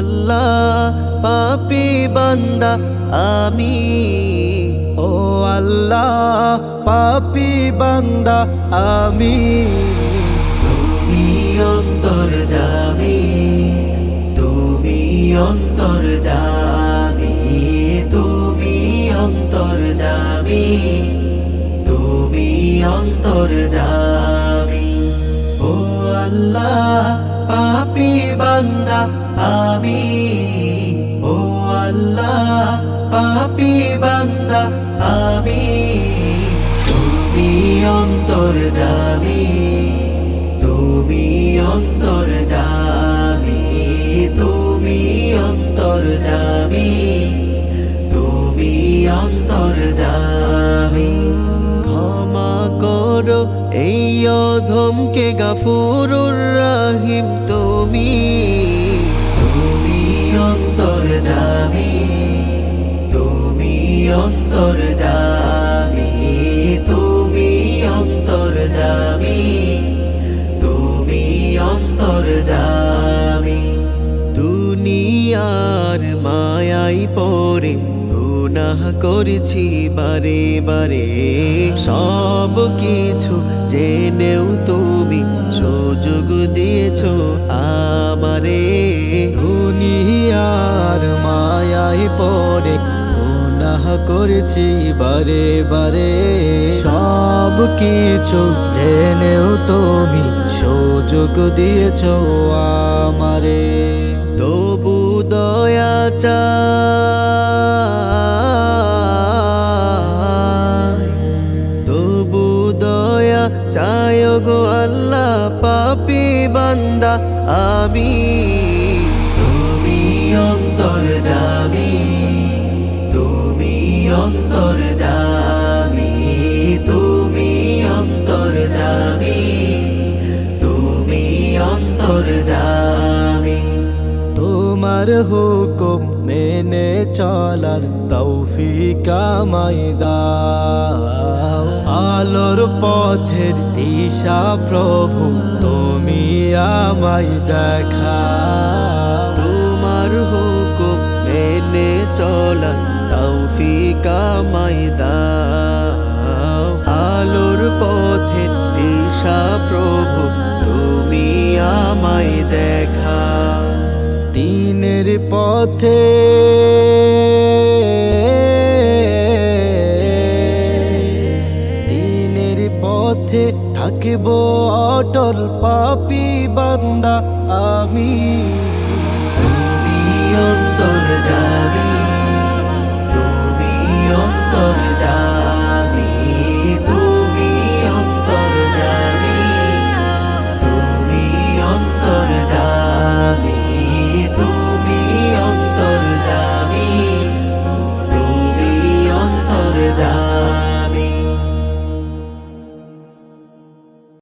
আল্লাহ, পাপি বান্দা আমি। ও আল্লাহ, পাপি বান্দা আমি। তুমি অন্তর যামি তুমি অন্তর যামি তুমি অন্তর যামি তুমি অন্তর যামি পাপি বান্দা, আমি তুমি অন্তর যামি তুমি অন্তর যামি তুমি অন্তর যামি তুমি অন্তর যামি ক্ষমা করো এই অধমকে গাফুরুর রাহিম, তুমি অন্তর যামি তুমি অন্তর যামি তুমি অন্তর যামি দুনিয়ার মায়াই পড়ে গুনাহ করেছি বারে বারে। সব কিছু জেনেও তুমি সুযোগ দিয়েছ আমারে। দুনিয়ার মায়াই পরে গুনাহ করেছি বারে বারে। সব কিছু জেনেও তুমি সুযোগ দিয়েছ আমারে। তবু দয়া চাই। তবু দয়া চায় গো আল্লাহ, পাপি বান্দা, আমি তুমি তোমার হুকুম মেনে চলার তৌফিক দাও। আলোর পথের দিশা প্রভু, তুমি আমায় দেখা তোমার হুকুম মেনে চলার তৌফিক দাও। আলোর পথের দিশা পথে। দিনের পথে থাকিব অটল পাপি বান্দা আমি।